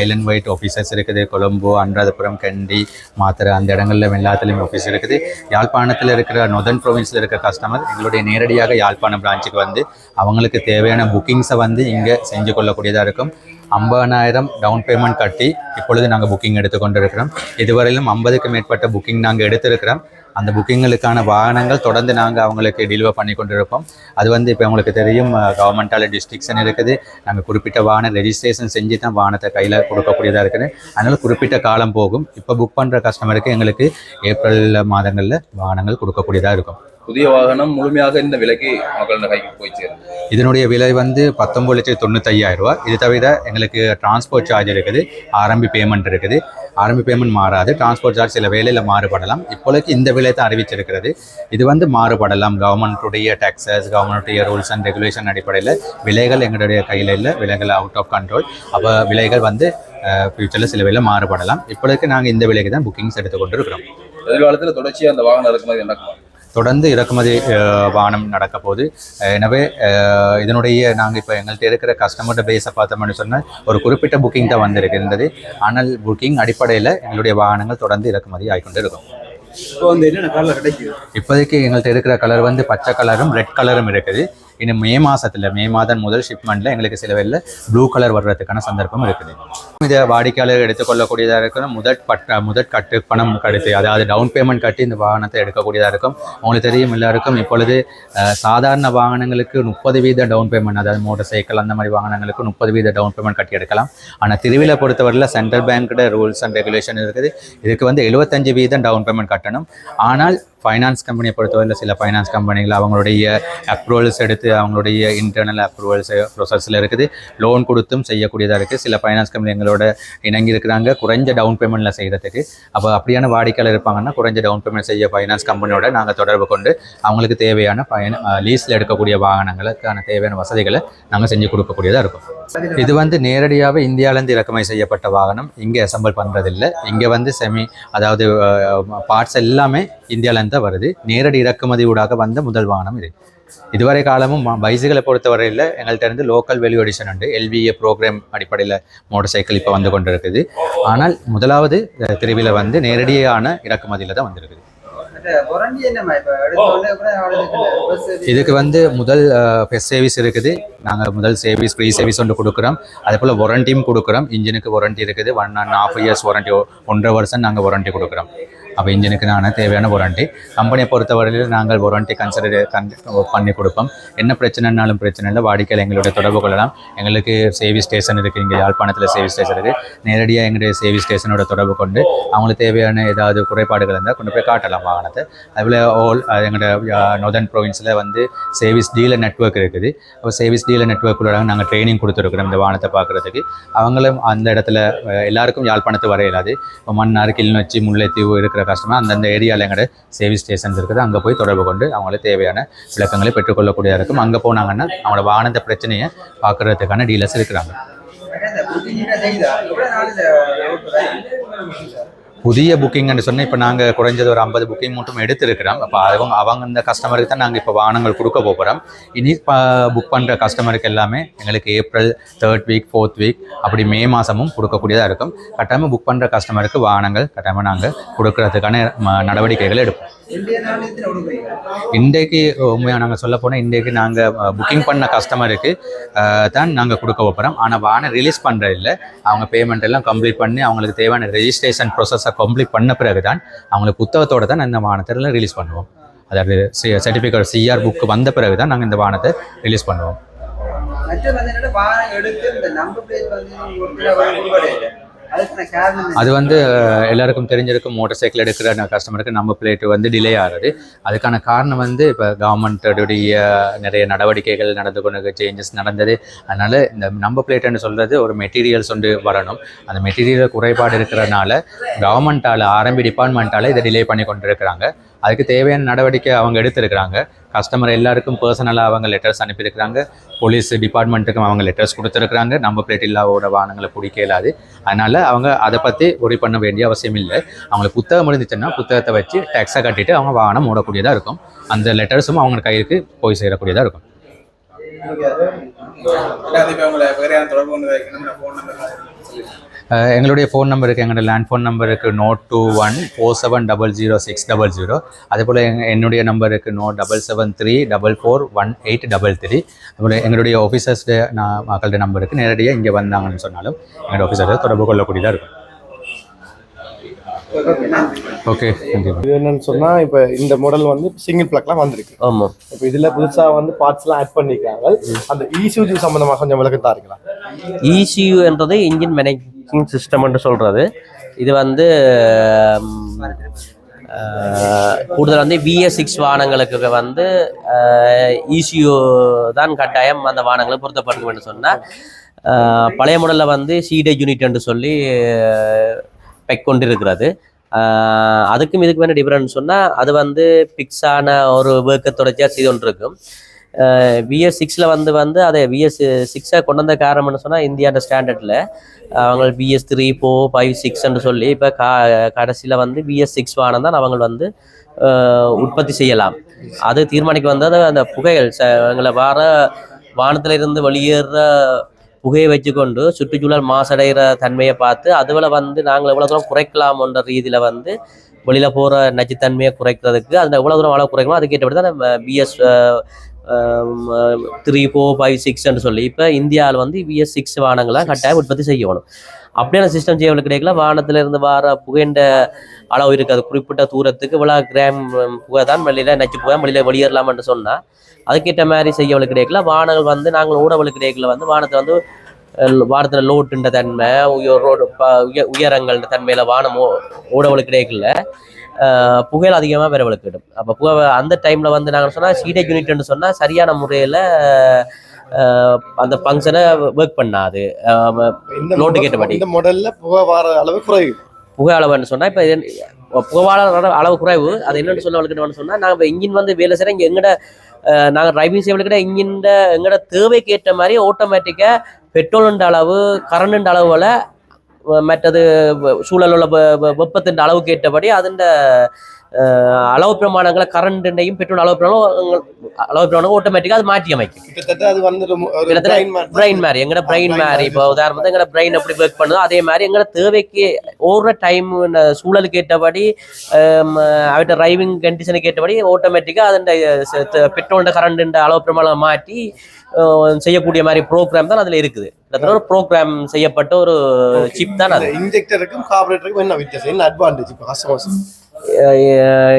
ஐலண்ட் ஒயிட் ஆஃபீஸர்ஸ் இருக்குது. கொழும்பு அனுராதபுரம் கண்டி மாத்திரை அந்த இடங்களில் எல்லாத்துலேயும் ஆஃபீஸ் இருக்குது. யாழ்ப்பாணத்தில் இருக்கிற நொதன் ப்ரொவின்ஸில் இருக்கிற கஸ்டமர் எங்களுடைய நேரடியாக யாழ்ப்பாணம் பிரான்ச்சுக்கு வந்து அவங்களுக்கு தேவையான புக்கிங்ஸை வந்து இங்கே செஞ்சு கொள்ளக்கூடியதாக இருக்கும். ஐம்பதாயிரம் டவுன் பேமெண்ட் கட்டி இப்பொழுது நாங்கள் புக்கிங் எடுத்துக்கொண்டு இருக்கிறோம் இதுவரையிலும் ஐம்பதுக்கு மேற்பட்ட புக்கிங் நாங்கள் எடுத்திருக்கிறோம். அந்த புக்கிங்களுக்கான வாகனங்கள் தொடர்ந்து நாங்கள் அவங்களுக்கு டெலிவர் பண்ணி கொண்டிருப்போம் அது வந்து இப்போ உங்களுக்கு தெரியும் கவர்மெண்டால் டிஸ்ட்ரிக்ஷன் இருக்குது. நாங்கள் குறிப்பிட்ட வாகன ரெஜிஸ்ட்ரேஷன் செஞ்சு தான் வாகனத்தை கையில் கொடுக்கக்கூடியதாக இருக்குது. அதனால் குறிப்பிட்ட காலம் போகும். இப்போ புக் பண்ணுற கஸ்டமருக்கு எங்களுக்கு ஏப்ரல் மாதங்களில் வாகனங்கள் கொடுக்கக்கூடியதாக இருக்கும். புதிய வாகனம் முழுமையாக இந்த விலைக்கு மக்கள் கைக்கு போய் சேரும் இதனுடைய விலை வந்து பத்தொம்பது லட்சத்தி தொண்ணூத்தையாயிரம் ரூபா இது தவிர எங்களுக்கு டிரான்ஸ்போர்ட் சார்ஜ் இருக்குது ஆரம்பி பேமெண்ட் இருக்குது. ஆரம்பி பேமெண்ட் மாறாது டிரான்ஸ்போர்ட் சார்ஜ் சில வேலையில் மாறுபடலாம். இப்போதைக்கு இந்த விலை தான் அறிவிச்சிருக்கிறது. இது வந்து மாறுபடலாம். கவர்மெண்ட்டுடைய டேக்ஸஸ் கவர்மெண்ட்டுடைய ரூல்ஸ் அண்ட் ரெகுலேஷன் அடிப்படையில் விலைகள் எங்களுடைய கையில் இல்லை. விலைகள் அவுட் ஆஃப் கண்ட்ரோல் அப்போ விலைகள் வந்து ஃப்யூச்சரில் சில வேலை மாறுபடலாம். இப்போதைக்கு நாங்கள் இந்த விலைக்கு தான் புக்கிங்ஸ் எடுத்துக்கொண்டு இருக்கிறோம் எதிர்காலத்தில் தொடர்ச்சியாக அந்த வாகனம் இறக்குமதி நடக்கும்? தொடர்ந்து இறக்குமதி அஹ், வாகனம் நடக்க போகுது. எனவே இதனுடைய நாங்கள் இப்போ எங்கள்கிட்ட இருக்கிற கஸ்டமர்கிட்ட பேஸை பார்த்தோம்னு சொன்னால் ஒரு குறிப்பிட்ட புக்கிங் தான் வந்திருக்கின்றது. ஆனால் புக்கிங் அடிப்படையில் எங்களுடைய வாகனங்கள் தொடர்ந்து இறக்குமதி ஆகிக்கொண்டு இருக்கும். இப்போதைக்கு எங்கள்கிட்ட இருக்கிற கலர் வந்து பச்சை கலரும் ரெட் கலரும் இருக்குது. இன்னும் மே மாசத்துல மே மாதம் முதல் ஷிப்மெண்ட்டில் எங்களுக்கு சில வேலை ப்ளூ கலர் வர்றதுக்கான சந்தர்ப்பம் இருக்குது. இதை வாடிக்கையாளர் எடுத்துக்கொள்ளக்கூடியதாக இருக்கணும். முதற் பட்ட முதற் கட்டு பணம் கடுத்து அதாவது டவுன் பேமெண்ட் கட்டி இந்த வாகனத்தை எடுக்கக்கூடியதாக இருக்கும். உங்களுக்கு தெரியும் எல்லாருக்கும் இப்பொழுது சாதாரண வாகனங்களுக்கு முப்பது வீத டவுன் பேமெண்ட் அதாவது மோட்டர் சைக்கிள் அந்த மாதிரி வாகனங்களுக்கு முப்பது வீத டவுன் பேமெண்ட் கட்டி எடுக்கலாம். ஆனால் திருவிழா பொறுத்தவரையில் சென்ட்ரல் பேங்க்கோட ரூல்ஸ் அண்ட் ரெகுலேஷன் இருக்குது. இதுக்கு வந்து எழுபத்தஞ்சு வீதம் டவுன் பேமெண்ட் கட்டணும். ஆனால் ஃபைனான்ஸ் கம்பெனியை பொறுத்தவரையில் சில ஃபைனான்ஸ் கம்பெனிகள் அவங்களுடைய அப்ரூவல்ஸ் எடுத்து அவங்களுடைய இன்டர்னல் அப்ரூவல்ஸ் ப்ரொசஸில் இருக்குது. லோன் கொடுத்தும் செய்யக்கூடியதாக இருக்குது சில ஃபைனான்ஸ் கம்பெனி எங்களோட இணங்கி இருக்கிறாங்க குறைஞ்ச டவுன் பேமெண்ட்டில் செய்கிறதுக்கு அப்போ அப்படியான வாடிக்கையாளர் இருப்பாங்கன்னா குறைஞ்ச டவுன் பேமெண்ட் செய்ய ஃபைனான்ஸ் கம்பெனியோட நாங்கள் தொடர்பு கொண்டு அவங்களுக்கு தேவையான பயன் லீஸில் எடுக்கக்கூடிய வாகனங்களுக்கான தேவையான வசதிகளை நாங்கள் செஞ்சு கொடுக்கக்கூடியதாக இருக்கும். இது வந்து நேரடியாக இந்தியாவிலேருந்து இறக்குமதி செய்யப்பட்ட வாகனம். இங்கே அசம்பிள் பண்ணுறதில்லை இங்கே வந்து செமி அதாவது பார்ட்ஸ் எல்லாமே இந்தியாவிலேருந்து தான் வருது. நேரடி இறக்குமதி ஊடாக வந்த முதல் வாகனம் இது. இதுவரை காலமும் பைசுகளை பொறுத்தவரையில் எங்கள்கிட்ட இருந்து லோக்கல் வேல்யூ அடிஷன் உண்டு. எல்விஏ ப்ரோக்ராம் அடிப்படையில் மோட்டார் சைக்கிள் இப்போ வந்து கொண்டு இருக்குது ஆனால் முதலாவது திருவிழா வந்து நேரடியான இறக்குமதியில் தான் வந்திருக்குது. இதுக்கு வந்து முதல் பெஸ்ட் சர்வீஸ் இருக்குது. நாங்கள் முதல் சர்வீஸ் ஃப்ரீ சர்வீஸ் ஒன்று கொடுக்குறோம். அதே போல் வாரண்டியும் கொடுக்குறோம். இன்ஜினுக்கு வாரண்டி இருக்குது. One and half years warranty ஒன்றரை வருஷம் நாங்கள் வாரண்டி கொடுக்குறோம். அப்போ இன்ஜினுக்கு நான் தேவையான வாரண்டி கம்பெனியை பொறுத்தவரையில் நாங்கள் வாரண்டி கன்சிடர் கன் பண்ணி கொடுப்போம். என்ன பிரச்சனைனாலும் பிரச்சனை இல்லை. வாடிக்கையில் எங்களுடைய தொடர்பு கொள்ளலாம். எங்களுக்கு சேவிஸ் ஸ்டேஷன் இருக்குது இங்கே யாழ்ப்பாணத்தில் சேவிஸ் ஸ்டேஷன் இருக்குது நேரடியாக எங்களுடைய சேவிஸ் ஸ்டேஷனோட தொடர்பு கொண்டு அவங்களுக்கு தேவையான ஏதாவது குறைபாடுகள் இருந்தால் கொண்டு போய் காட்டலாம் வாகனத்தை. அதுபோல் ஓல் எங்களோட நொதர்ன் ப்ரொவின்ஸில் வந்து சேவிஸ் டீலர் நெட்வொர்க் இருக்குது. அப்போ சேவிஸ் டீலர் நெட்வொர்க்குள்ள நாங்கள் ட்ரைனிங் கொடுத்துருக்குறோம் இந்த வாகனத்தை பார்க்குறதுக்கு அவங்களும் அந்த இடத்துல எல்லாருக்கும் யாழ்ப்பாணத்து வர இப்போ மன்னார் கிளிநொச்சி முல்லைத்தீவு இருக்கிற கஸ்டமர் அந்தந்த ஏரியாவில் எங்களோட சேவிஸ் ஸ்டேஷன்ஸ் இருக்குது. அங்கே போய் தொடர்பு கொண்டு அவங்களுக்கு தேவையான விளக்கங்களை பெற்றுக்கொள்ளக்கூடியதாக இருக்கும் அங்கே போனாங்கன்னா அவங்களோட வாகனத்தை பிரச்சனையை பார்க்குறதுக்கான டீலர்ஸ் இருக்கிறாங்க. புதிய புக்கிங்னு சொன்னால் இப்போ நாங்கள் குறைஞ்சது ஒரு ஐம்பது புக்கிங் மட்டும் எடுத்திருக்கிறோம். அப்போ அவங்க அவங்க இந்த கஸ்டமருக்கு தான் நாங்கள் இப்போ வாகனங்கள் கொடுக்க போகிறோம் இனி புக் பண்ணுற கஸ்டமருக்கு எல்லாமே எங்களுக்கு April third week fourth week அப்படி மே மாதமும் கொடுக்கக்கூடியதாக இருக்கும். கட்டாயமாக புக் பண்ணுற கஸ்டமருக்கு வாகனங்கள் கட்டாயமாக நாங்கள் கொடுக்கறதுக்கான நடவடிக்கைகள் எடுப்போம். இன்றைக்கு உண்மையாக நாங்கள் சொல்ல போனால் இன்றைக்கு நாங்கள் புக்கிங் பண்ண கஸ்டமருக்கு தான் நாங்கள் கொடுக்க போகிறோம் ஆனால் வானம் ரிலீஸ் பண்ணுறது இல்லை. அவங்க பேமெண்ட் எல்லாம் கம்ப்ளீட் பண்ணி அவங்களுக்கு தேவையான ரெஜிஸ்ட்ரேஷன் ப்ரொசஸை கம்ப்ளீட் பண்ண பிறகு தான் அவங்களுக்கு புத்தகத்தோடு தான் இந்த வானத்திலாம் ரிலீஸ் பண்ணுவோம். அதாவது சர்டிஃபிகேட் சிஆர் புக்கு வந்த பிறகு தான் நாங்கள் இந்த வானத்தை ரிலீஸ் பண்ணுவோம். அது வந்து எல்லாருக்கும் தெரிஞ்சிருக்கும் மோட்டார் சைக்கிள் எடுக்கிற கஸ்டமருக்கு நம்ம பிளேட்டு வந்து டிலே ஆகுது. அதுக்கான காரணம் வந்து இப்போ கவர்மெண்ட்டுடைய நிறைய நடவடிக்கைகள் நடந்து கொண்டு சேஞ்சஸ் நடந்தது. அதனால் இந்த நம்ம பிளேட்டுன்னு சொல்கிறது ஒரு மெட்டீரியல்ஸ் வந்து வரணும். அந்த மெட்டீரியல் குறைபாடு இருக்கிறனால கவர்மெண்ட்டால் ஆரம்பி டிபார்ட்மெண்ட்டால் இதை டிலே பண்ணி கொண்டு இருக்கிறாங்க அதுக்கு தேவையான நடவடிக்கை அவங்க எடுத்திருக்கிறாங்க. கஸ்டமர் எல்லாருக்கும் பர்சனலாக அவங்க லெட்டர்ஸ் அனுப்பியிருக்கிறாங்க. போலீஸ் டிபார்ட்மெண்ட்டுக்கும் அவங்க லெட்டர்ஸ் கொடுத்துருக்குறாங்க. நம்ம பிளேட் இல்லாவோட வாகனங்களை பிடிக்க இல்லாது அதனால் அவங்க அதை பற்றி ஒரி பண்ண வேண்டிய அவசியம் இல்லை. அவங்களுக்கு புத்தகம் இருந்துச்சுன்னா புத்தகத்தை வச்சு டேக்ஸை கட்டிட்டு அவங்க வாகனம் மூடக்கூடியதாக இருக்கும். அந்த லெட்டர்ஸும் அவங்க கைக்கு போய் சேரக்கூடியதாக இருக்கும். தொடர்பு வைக்கணும் ஃபோன் நம்பர் அஹ் எங்களுடைய ஃபோன் நம்பருக்கு எங்களோட லேண்ட் ஃபோன் நம்பருக்கு note two one four seven double zero six double zero அதே போல் என்னுடைய நம்பருக்கு no double seven three double four one eight double three அதுபோல் எங்களுடைய ஆஃபீஸர்ஸ் நான் மக்களுடைய நம்பருக்கு நேரடியாக இங்கே வந்தாங்கன்னு சொன்னாலும் எங்களோட ஆஃபீஸரை தொடர்பு கொள்ளக்கூடியதாக இருக்கும். ஓகே இது என்னன்னு சொன்னா இப்ப இந்த மாடல் வந்து சிங்கிள் பிளக்லாம் வந்திருக்கு. ஆமா. இப்ப இதுல புதுசா வந்து பார்ட்ஸ் எல்லாம் ஆட் பண்ணிருக்காங்க. அந்த இசியூஜி சம்பந்தமா கொஞ்சம் விளக்கம் தாருங்களா இசியூ என்றது இன்ஜின் மேனேஜிங் சிஸ்டம் என்று சொல்கிறது இது வந்து கூடுதல் வந்து விஎஸ் சிக்ஸ் வாகனங்களுக்கு வந்து இசியூ தான் கட்டாயம் அந்த வாகனங்களை பொருத்தப்படும் என்று சொன்னால் பழைய மாடலில் வந்து சீடே யூனிட் என்று சொல்லி பெக் இருக்கிறது அதுக்கும் இதுக்கு வேணும் டிஃப்ரெண்ட் சொன்னால் அது வந்து பிக்ஸான ஒரு வேக்க தொடர்ச்சியாக செய்து கொண்டிருக்கும். விஎஸ் சிக்ஸில் வந்து வந்து அதை விஎஸ் சிக்ஸை கொண்டு வந்த காரணம்னு சொன்னால் இந்தியாண்ட ஸ்டாண்டர்டில் அவங்க விஎஸ் த்ரீ ஃபோர் ஃபைவ் சிக்ஸ்ன்னு சொல்லி இப்போ கா கடைசியில் வந்து விஎஸ் சிக்ஸ் வாகனம் தான் அவங்க வந்து உற்பத்தி செய்யலாம். அது தீர்மானிக்க வந்தது அந்த புகைகள். ச- எங்களை வர வானத்தில் இருந்து வெளியேற புகையை வச்சுக்கொண்டு சுற்றுச்சூழல் மாசடைகிற தன்மையை பார்த்து அதுவில் வந்து நாங்கள் எவ்வளோ தூரம் குறைக்கலாம்ன்ற ரீதியில் வந்து வெளியில் போகிற நச்சுத்தன்மையை குறைக்கிறதுக்கு அந்த எவ்வளோ தூரம் அளவு குறைக்கணும் அதுக்கேற்றபடி தான் நம்ம பிஎஸ் த்ரீ ஃபோர் ஃபைவ் சிக்ஸ்ன்னு சொல்லி. இப்போ இந்தியாவில் வந்து பிஎஸ் சிக்ஸ் வாகனங்களை கட்டாயம் உற்பத்தி செய்யணும். அப்படியான சிஸ்டம் செய்யறது கிடைக்கல வாகனத்துல இருந்து வர புகைண்ட அளவு இருக்காது. குறிப்பிட்ட தூரத்துக்கு இவ்வளோ கிராம் புகை தான் வெளியில் நச்சு புகை வெளியில் வெளியேறலாம்னு சொன்னால் அதுக்கேற்ற மாதிரி செய்யவளுக்கு கிடைக்கல வாகனங்கள் வந்து நாங்கள் ஊடவளுக்கு கிடைக்கல வந்து வாகனத்தை வந்து வானத்தில் லோட்டுன்ற தன்மை உயர் உயரங்கள் தன்மையில் வானம் ஓடவளுக்கு கிடைக்கல புகையில் அதிகமாக வரவளுக்கு கிடும் அப்போ புகை அந்த டைமில் வந்து நாங்கள் சொன்னால் சீடேஜ் யூனிட்னு சொன்னால் சரியான முறையில் அந்த ஃபங்க்ஷனை ஒர்க் பண்ணாது. Load model- கேட்டபடி. இந்த மாடல்ல புகை வர அளவு குறைவு. புகை அளவுன்னு சொன்னா இப்போ புகவாளர் அளவு குறைவு. அது என்னன்னு சொல்ல வளர்க்கணும்னு சொன்னா நாங்கள் இப்போ இன்ஜின் வந்து வேலை செய்கிற இங்கே எங்கட அஹ், நாங்க டிரைவிங் செய்வதுக்கிட்ட இன்ஜின் எங்கட தேவைக்கு ஏற்ற மாதிரி ஆட்டோமேட்டிக்கா பெட்ரோலுன்ற அளவு கரண்ட் அளவுல மற்றது வ- சூழல் உள்ள வெ- வெ- வெப்பத்தின் அளவுக்கு ஏற்றபடி அஹ், அளவு பிரமாணங்களை கரண்டையும் பெட்ரோல் அளவு பிரமாணம் அளவு பிரமாணம் ஆட்டோமேட்டிக்காக அது மாற்றி அமைக்கும். பிரெயின் மாதிரி எங்கட பிரெயின் மாதிரி. இப்போ உதாரணத்துக்கு எங்கட பிரெயின் எப்படி ஒர்க் பண்ணுதோ அதே மாதிரி எங்கட தேவைக்கு ஓடுற டைம் சூழலுக்கு ஏற்றபடி அவட்ட டிரைவிங் கண்டிஷனுக்கு ஏற்றபடி ஆட்டோமேட்டிக்காக அதன் பெட்ரோல் கரண்ட் அளவு பிரமாணம் மாற்றி செய்யக்கூடிய மாதிரி ப்ரோக்ராம் தான் அதில் இருக்குது. கிட்டத்தட்ட ஒரு ப்ரோக்ராம் செய்யப்பட்ட ஒரு சிப் தான் அது. இன்ஜெக்டருக்கும் கார்பரேட்டருக்கும் என்ன வித்தியாசம்? என்ன அட்வான்டேஜ் இப்போ கஸ்டமர்ஸ்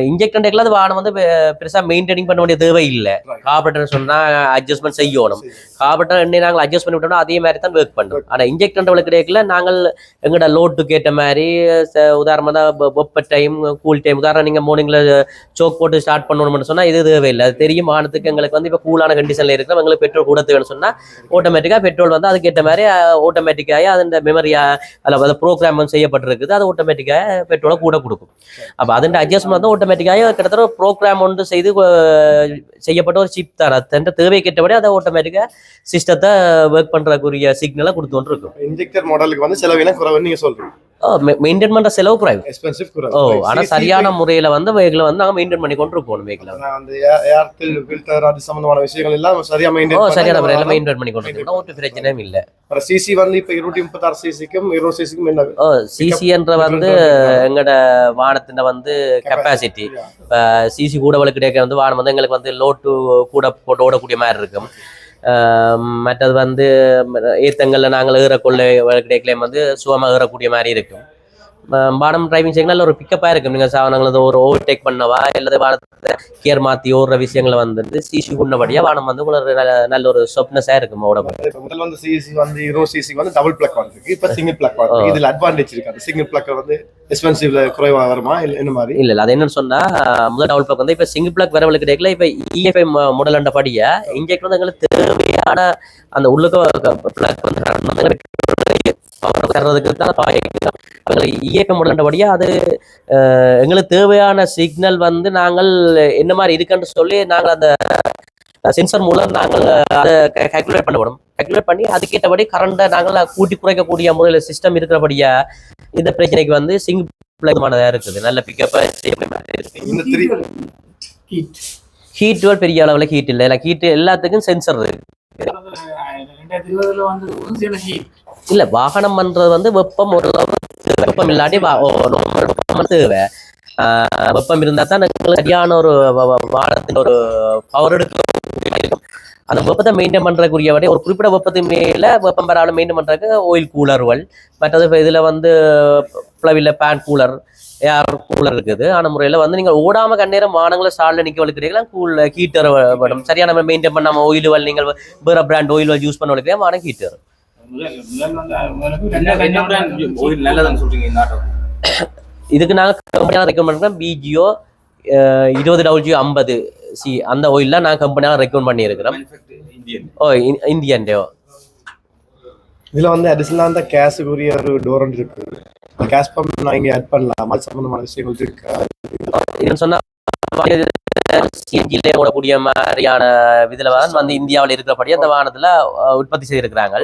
இன்ஜெக்ட் அது வாகனம் வந்து பெ- பெருசா மெயின்டைனிங் பண்ண வேண்டிய தேவை இல்லை. கார்பரேட்டர் சொன்னா அட்ஜஸ்ட்மெண்ட் செய்யணும். கார்பரேட்டர் என்ன நாங்கள் அட்ஜஸ்ட் பண்ணி விட்டோம்னா அதே மாதிரி தான் ஒர்க் பண்ணுறோம் ஆனால் இன்ஜெக்டர்ல கிடைக்கல நாங்கள் எங்களோட லோட்டுக்கு ஏற்ற மாதிரி ச- உதாரணமா தான் வெப்ப டைம் கூல் டைம் உதாரணம் நீங்க மார்னிங்ல சோக் போட்டு ஸ்டார்ட் பண்ணணும்னு சொன்னா இது தேவையில்லை அது தெரியும் வாகனத்துக்கு எங்களுக்கு வந்து இப்போ கூலான கண்டிஷன்ல இருக்கிறோம் எங்களுக்கு பெட்ரோல் கூட தேவைன்னு சொன்னா ஆட்டோமேட்டிக்கா பெட்ரோல் வந்து அதுக்கு ஏற்ற மாதிரி ஆட்டோமேட்டிக்காக அந்த மெமரியா அதில் ப்ரோக்ராம் செய்யப்பட்டிருக்குது அது ஆட்டோமேட்டிக்காக பெட்ரோலை கூட கொடுக்கும். அப்போ அதில் அட்ஜஸ்ட்மெண்ட் வந்து ஆட்டோமேட்டிக்காக கிட்டத்தட்ட ஒரு ப்ரோக்ராம் ஒன்று செய்து செய்யப்பட்ட ஒரு சிப் தான் அது தன் தேவைக்கு அதை ஆட்டோமேட்டிக்காக சிஸ்டத்தை ஒர்க் பண்ணுறக்குரிய சிக்னலை கொடுத்து கொண்டு இருக்கும் இன்ஜெக்டர் மாடலுக்கு வந்து செலவினம் குறைவுன்னு நீங்கள் சொல்கிறீங்க மெயின்டைன் செலவு குறைவு. எக்ஸ்பென்சிவ் ஓ குறைவு ஆனா சரியான முறையில வந்து வெஹிக்கிளை வந்து நாங்கள் மெயின்டைன் பண்ணி கொண்டு இருக்கோம் வெஹிக்கிளை அந்த ஏர்டெல் ஃபில்டர் அது சம்பந்தமான விஷயங்கள் எல்லாம் சரியா ஓ மெயின்டைன் சரியான முறையில் மெயின்டைன் பண்ணி கொண்டு இருக்கோம் ஒரு பிரச்சனையும் இல்லை. சிசி வந்து இப்ப இருநூத்தி முப்பத்தாறு சிசிக்கும் இருநூறு சிசிக்கும் என்ன? ஓ சிசின்ற வந்து எங்களோட வாகனத்தின் வந்து கெப்பாசிட்டி சிசி கூட வழக்கு வந்து வாகனம் வந்து எங்களுக்கு வந்து லோட்டு கூட போட்டு ஓடக்கூடிய மாதிரி இருக்கும். மற்றது வந்து ஏத்தங்களில் நாங்கள் ஏறக்குள்ள கிடைக்கலையும் வந்து சுகமாக ஏறக்கூடிய மாதிரி இருக்கும். வானம் டிரைவிங் செய்யலாம் ஒரு பிக்கப்பாக இருக்கும். நீங்கள் சாவனங்கள் ஒரு ஓவர்டேக் பண்ணவா அல்லது வானத்தை கியர் மாற்றி ஓடுற விஷயங்களை வந்துட்டு சிசி உண்ணபடியாக வானம் வந்து உங்களுக்கு ஒரு நல்ல- நல்ல ஒரு சொப்னஸாக இருக்கும் ஓட இப்ப முதல்ல வந்து சிசி வந்து இருநூறு சிசி வந்து டபுள் பிளக் வந்திருக்கு. இப்ப சிங்கிள் பிளக் வந்து இதுல அட்வான்டேஜ் இருக்கு. அந்த சிங்கிள் பிளக் வந்து எக்ஸ்பென்சிவ்ல குறைவா வருமா இல்ல என்ன மாதிரி? இல்ல இல்ல. அது என்னன்னு சொன்னா முதல் டபுள் பிளக் வந்து இப்ப சிங்கிள் பிளக் வரவளுக்கு கிடைக்கல இப்ப இஎஃப்ஐ மாடல் அண்ட படிய இன்ஜெக்ட் வந்து எங்களுக்கு தேவையான அந்த உள்ளுக்க பிளக் வந்து பவர் தர்றதுக்கு தான் இஎஃப்ஐ மாடல் அண்டபடியா அது எங்களுக்கு தேவையான சிக்னல் வந்து நாங்கள் என்ன மாதிரி இருக்குன்னு சொல்லி நாங்கள் அந்த சென்சர் மூலம் நாங்கள் அதை கால்குலேட் பண்ணப்படும் கால்குலேட் பண்ணி அதுக்கேற்றபடி கரண்ட்டை நாங்கள் கூட்டி குறைக்கக்கூடிய முறையில் சிஸ்டம் இருக்கிறபடியா இந்த பிரச்சனைக்கு வந்து சிங்கிள் பிளக்மானதாக இருக்குது. நல்ல பிக்கப்பாக ஹீட் பெரிய அளவில் ஹீட் இல்லை. இல்லை ஹீட் எல்லாத்துக்கும் சென்சர் இருக்கு. இல்ல வாகனம் பண்றது வந்து வெப்பம் ஒரு வெப்பம் இல்லாட்டி வா- வெப்பம் தேவை. வெப்பம் இருந்தா தான் எங்களுக்கு சரியான ஒரு வாகனத்தின் ஒரு பவர் எடுக்க அந்த வெப்பத்தை மெயின்டைன் பண்ணுறக்குரிய வரை ஒரு குறிப்பிட்ட வெப்பத்தின் மேல வெப்பம் பெறாமல் மெயின்டைன் பண்றதுக்கு ஆயில் கூலர்கள் மற்றது இதில் வந்து பிளவில் பேன் கூலர் ஏர் கூலர் இருக்குது. ஆன முறையில வந்து நீங்க ஓடாம கண்ணேரம் வானங்களை சால்ல நிற்க வளர்க்குறீங்களா கூல் ஹீட்டர் வரும் சரியான மெயின்டைன் பண்ணாம ஆயில் வல் நீங்கள் வேற பிராண்ட் ஆயில் வல் யூஸ் பண்ண வளர்க்குறீங்க வானம் ஹீட்டர் இதுக்கு நாங்கள் கம்பெனியாக ரெக்கமெண்ட் பண்ணுறோம் பிஜிஓ இருபது டபுள்யூ ஐம்பது சி அந்த ஆயிலில் நாங்கள் கம்பெனியாக ரெக்கமெண்ட் பண்ணியிருக்கிறோம். ஓ இந்தியன் டேவோ இதில் வந்து அடிஷனலாக அந்த கேஸுக்குரிய ஒரு டோர் இருக்குது கேஸ் பம்ப் நான் இங்க ஆட் பண்ணலாம். அது சம்பந்தமான விஷயங்கள் இருக்கு? இதுன்னு சொன்னால் சிஎன்ஜிலே ஓடக்கூடிய மாதிரியான இதில் வந்து இந்தியாவில் இருக்கிறபடி அந்த வாகனத்தில் உற்பத்தி செய்திருக்கிறாங்க.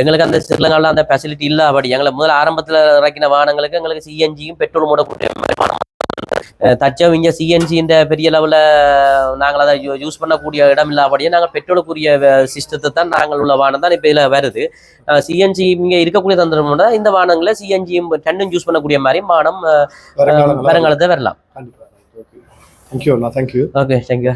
எங்களுக்கு அந்த சிறுலங்கால அந்த ஃபெசிலிட்டி இல்லாதபடி எங்களை முதல்ல ஆரம்பத்தில் இறக்கின வாகனங்களுக்கு எங்களுக்கு சிஎன்ஜியும் பெட்ரோல் ஓடக்கூடிய தச்சம் இங்கே சிஎன்ஜின்ற பெரிய லெவலில் நாங்கள் அதை யூஸ் பண்ணக்கூடிய இடம் இல்லாதபடியே நாங்கள் பெட்ரோலுக்குரிய சிஸ்டத்தை தான் நாங்கள் உள்ள வாகனம் தான் இப்போ இதில் வருது. சிஎன்ஜி இங்கே இருக்கக்கூடிய தந்திரம் இந்த வாகனங்களை சிஎன்ஜியும் டன்னும் யூஸ் பண்ணக்கூடிய மாதிரி வருங்காலங்களா? வருங்காலத்தை வரலாம். Thank you thank you okay thank you